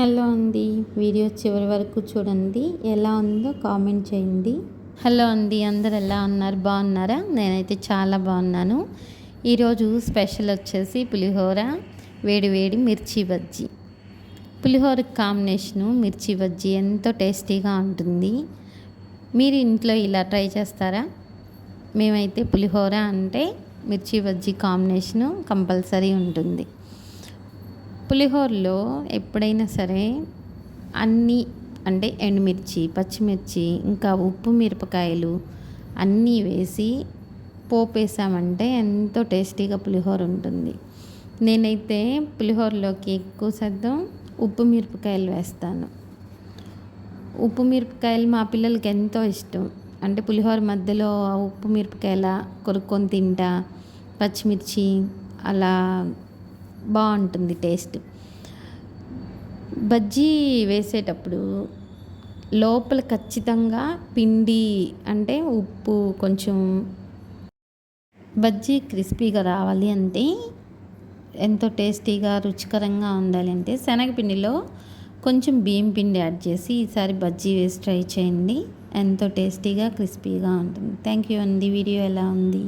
Hello అండి. Video చివరి వరకు చూడండి. ఎలా ఉందో కామెంట్ చేయండి. హలో అండి. అందరు ఎలా ఉన్నారు? బాగున్నారా? నేనైతే చాలా బాగున్నాను. ఈరోజు స్పెషల్ వచ్చేసి పులిహోర వేడి వేడి మిర్చి బజ్జీ. పులిహోర కాంబినేషను మిర్చి బజ్జీ ఎంతో టేస్టీగా ఉంటుంది. మీరు ఇంట్లో ఇలా ట్రై చేస్తారా? మేమైతే పులిహోర అంటే మిర్చి బజ్జీ కాంబినేషను కంపల్సరీ ఉంటుంది. పులిహోరలో ఎప్పుడైనా సరే అన్నీ అంటే ఎండుమిర్చి పచ్చిమిర్చి ఇంకా ఉప్పు మిరపకాయలు అన్నీ వేసి పోపేసామంటే ఎంతో టేస్టీగా పులిహోర ఉంటుంది. నేనైతే పులిహోరలోకి ఎక్కువ శాతం ఉప్పు మిరపకాయలు వేస్తాను. ఉప్పు మిరపకాయలు మా పిల్లలకి ఎంతో ఇష్టం. అంటే పులిహోర మధ్యలో ఉప్పు మిరపకాయల కొరుక్కొని తింటా పచ్చిమిర్చి అలా బాగుంటుంది టేస్ట్. బజ్జీ వేసేటప్పుడు లోపల ఖచ్చితంగా పిండి అంటే ఉప్పు కొంచెం బజ్జీ క్రిస్పీగా రావాలి అంటే ఎంతో టేస్టీగా రుచికరంగా ఉండాలి అంటే శనగపిండిలో కొంచెం బియ్యం పిండి యాడ్ చేసి ఈసారి బజ్జీ వేసి ట్రై చేయండి. ఎంతో టేస్టీగా క్రిస్పీగా ఉంటుంది. థ్యాంక్ యూ అండి. వీడియో ఎలా ఉంది?